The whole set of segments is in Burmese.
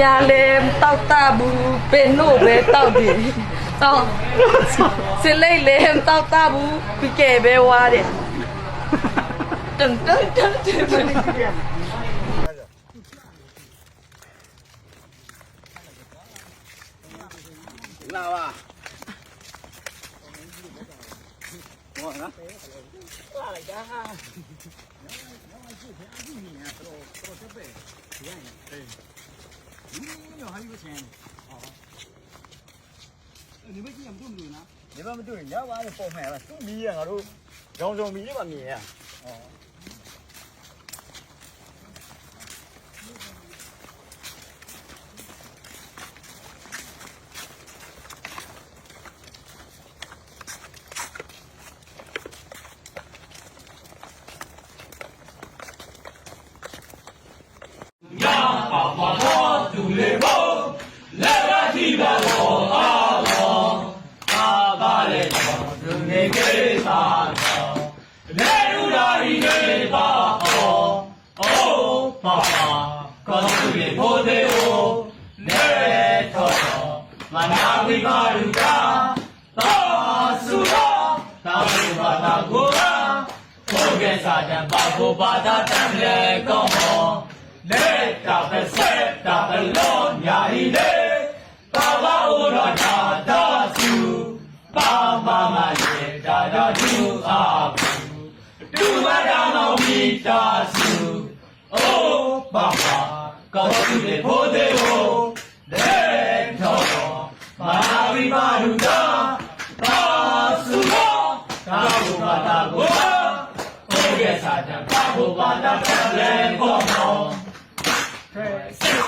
များလဲတောက်တာဘူးပင်လို့ပဲတောက်တယ်တောက်စလိတ်လဲတောက်တာဘူးပြကဲပဲဝါတယ်တန်တန်တန်တန်လာပါဟောနော်လာလိုက်တာဒီဘက် 你要还有钱呢。哦。你们今年不种呢？你们不种，人家娃都包卖了，种米呀，俺都，杨种米嘛米。哦。 မတွေ့ညပါလေပုံမှ န်ပါသူ့မီးရငါတို့ရောင်စုံမီးလေးပါမြင်ရဟော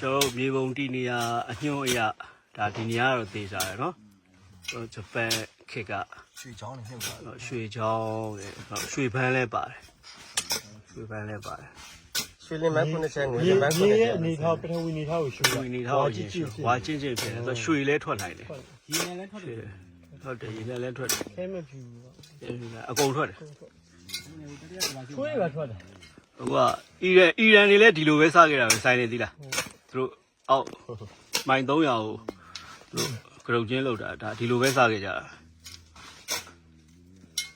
ကျွန်တော်တို့မြေပုံတီနေရာအညွှန်းအရဒါဒီနေရာကတော့သေးစားရယ်နော်ကျွန်တော်ဂျပန်ခေတ်ကရွှေချောင်းနဲ့မြုပ်တာရွှေချောင်းတဲ့ရွှေပန်းလဲပါတယ်ရွှေပန်းလဲပါတယ်ရွှေလင်းမန်းခုနှစ်ချက်ငွေလင်းမန်းခုနှစ်ချက်အနေထားပထဝီအနေထားကိုရှုရွှေနေထားကိုရင်ရွှေဝါချင်းချင်းဖြစ်တယ်ဆိုတော့ရွှေလဲထွက်နိုင်တယ်ရင်းနဲ့လည်းထွက်တယ်ဟုတ်တယ်ရေလည်းလည်းထွက်တယ်ခဲမဖြူဘူးရေလည်းအကုန်ထွက်တယ်ချွေးပါထွက်တယ် ဟိုကအီရန်အီရန်တွေလည်းဒီလိုပဲစခဲ့တာပဲဆိုင်နေသီးလားသူတို့အောက်မိုင်300ကိုသူတို့ကရုတ်ချင်းလောက်တာဒါဒီလိုပဲစခဲ့ကြတာ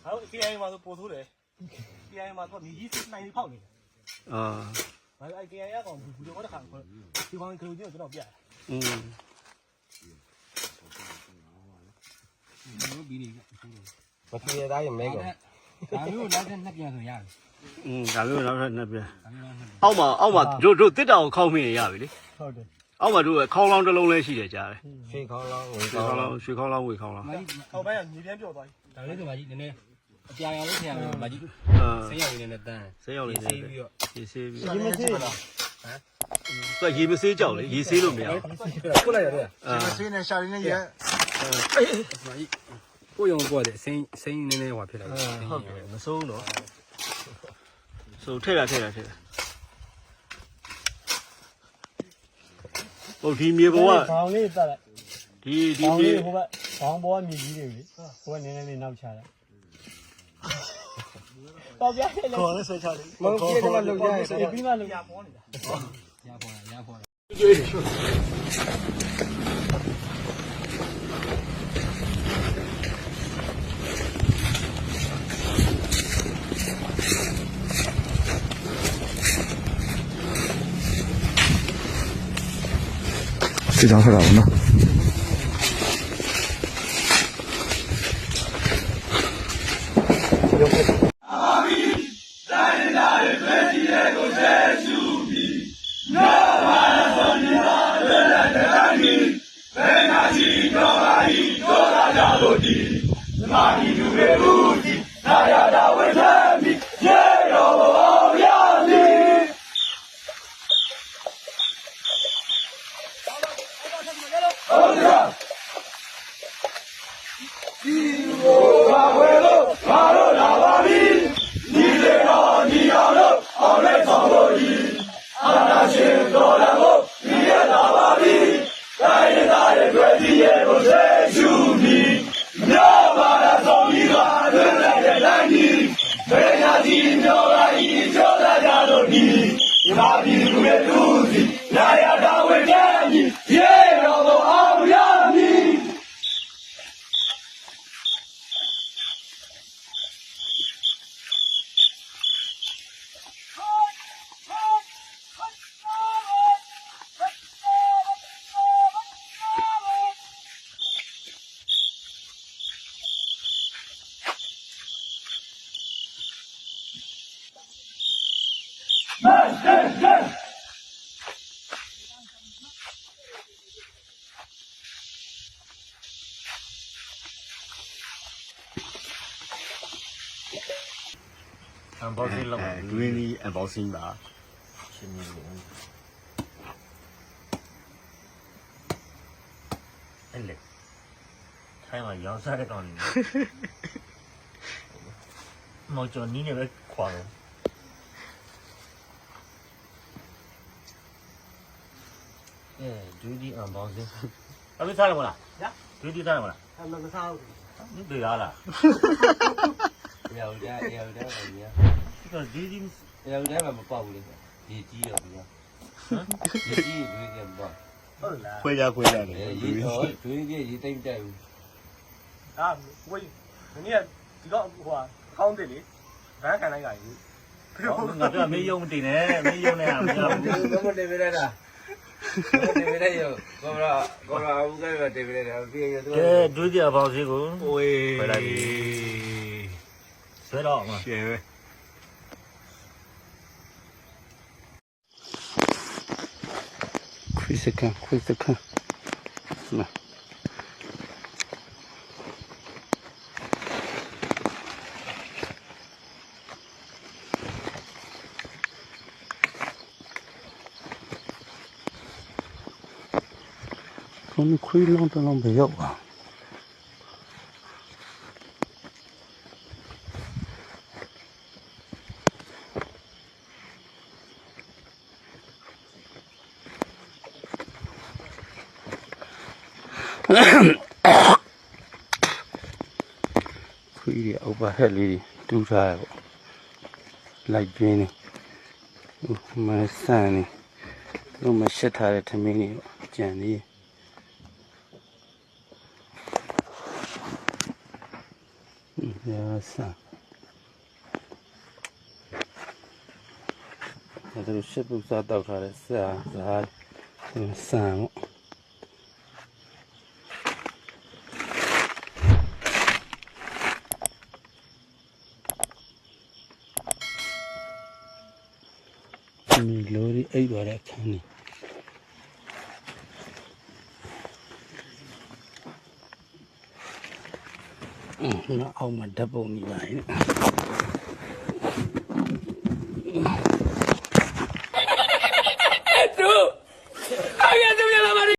ဟုတ် CI မှာဆိုပို့ထိုးတယ် CI မှာတော့မြေကြီးနိုင်ဖောက်နေတယ်အာဘာလို့ CI ရကောင်ဘူးတော့တစ်ခါခေါ်ဒီကောင်ကလူကြီးကိုကျွန်တော်ပြတယ်อืมမပြေရသားရင်မဲကုန်ဒါမျိုးနောက်ထပ်နှစ်ပြန်ဆိုရတယ် อืมဒါမျိုးနောက်ထပ်နှစ်ပြန်အောက်မှာအောက်မှာတို့တို့တစ်တောင်ခေါင်းမိနေရပြီလေဟုတ်တယ်အောက်မှာတို့ခေါင်းလောင်းတစ်လုံးလည်းရှိတယ်ကြားတယ်ရွှေခေါင်းလောင်းဝေရွှေခေါခေါင်းင်းလောလောင်းင်းရွှေခေါင်းလောင်းဝေခေါင်းလောင်းအောက်ပိုင်းကမြေပြန်ပြော့သွားပြီဒါလေးဆိုမှကြီးနည်းနည်းအပြာရောင်လေးထည့်ရမယ်မကြီးအာဆေးရောင်လေးနဲ့တန်းဆေးရောက်နေတယ်ပြီးတော့ရေဆေးပြီးဒီမစေးလားသူကရေမဆေးကြောက်လေရေဆေးလို့မရဘူးခုလိုက်ရတယ်အာဆေးနဲ့ရှာရင်းနဲ့ရဲကိုယုံပေါ်တယ်စိမ့်စိမ့်နည်းနည်းဟွာဖြစ်လိုက်ဟုတ်တယ်မစိုးတော့ ဆိုထည့်တာထည့်တာထည့်တာဟုတ်ဒီမြေပေါ်ကခေါင်းလေးတက်လိုက်ဒီဒီခေါင်းမြေလေးဟိုဘက်ခေါင်းပေါ်ကမြေကြီးတွေလေဟိုကနည်းနည်းလေးနောက်ချလိုက်တော့ပြရတယ်လေခေါ်လဲဆွဲချလေးမဟုတ်ပြေတယ်မလုပ်ရရဒီပြီးမှလို့ရပေါ်နေတာရပေါ်တာရပေါ်တာစစ်ကြောင်းထွ က်တာပေါ့နော်အ မ်ဘောစီလောက်အဲ greenly unboxing ပါချင်းနေလို့အဲ့လေထိုင်းမှာရောင်းစားတဲ့ကောင်နေမော်ကျော်နီးနေပဲခွာတော့အဲဒူဒီအမ်ဘောစီအမေစားရမလားညာဒူဒီစားရမလားအမမစားဘူးဒီတေးရလားရောင်ကြရောင်ကြပါဗျာ တော့ဒီဒီရံတိုင်းမှာမပေါ့ဘူးလေဒီကြီးရောဗျာဟမ်ဒီကြီးတွေးကြမပေါ့ဟုတ်လားခွဲကြခွဲကြတယ်ရေတော့တွေးကြရေတိတ်တိုက်ဘူးအာဝေးမနေ့ကဒီတော့ဟိုဟာကောင်းတယ်လေဘန်းခံလိုက်တာကြီးပြောငါတို့ကမေးယုံတင်တယ်မေးယုံနေတာမပြောဘူးဘယ်လိုနေရတာတင်ပြလိုက်ရောကောလာကောလာဦးကလည်းတင်ပြလိုက်တာပြေရသူကအဲတွေးကြပေါင်းစီကိုဝေးခွဲလိုက်ပြီဆွဲတော့မှာရှယ်ပဲ ခွေးစကန်ခွေးစကန်လာဘုံခွေးလုံးတလုံးပဲရောက် ပါကြီးတွေအောက်ပါဟက်လေးတွေတူးထားရပေါ့လိုက်ပြင်းနေဟိုမဆန်နေသူတို့မရှက်ထားတဲ့ထမင်းတွေကြံနေရာဆန်ဒါတို့ရှက်ပုစားတောက်ထားတဲ့စာစားဆန် ပေါ့မီလိုရီအိပ်သွားတဲ့အခန်းนี่အင်းငါအောက်မှာဓာတ်ပုံနေပါရဲ့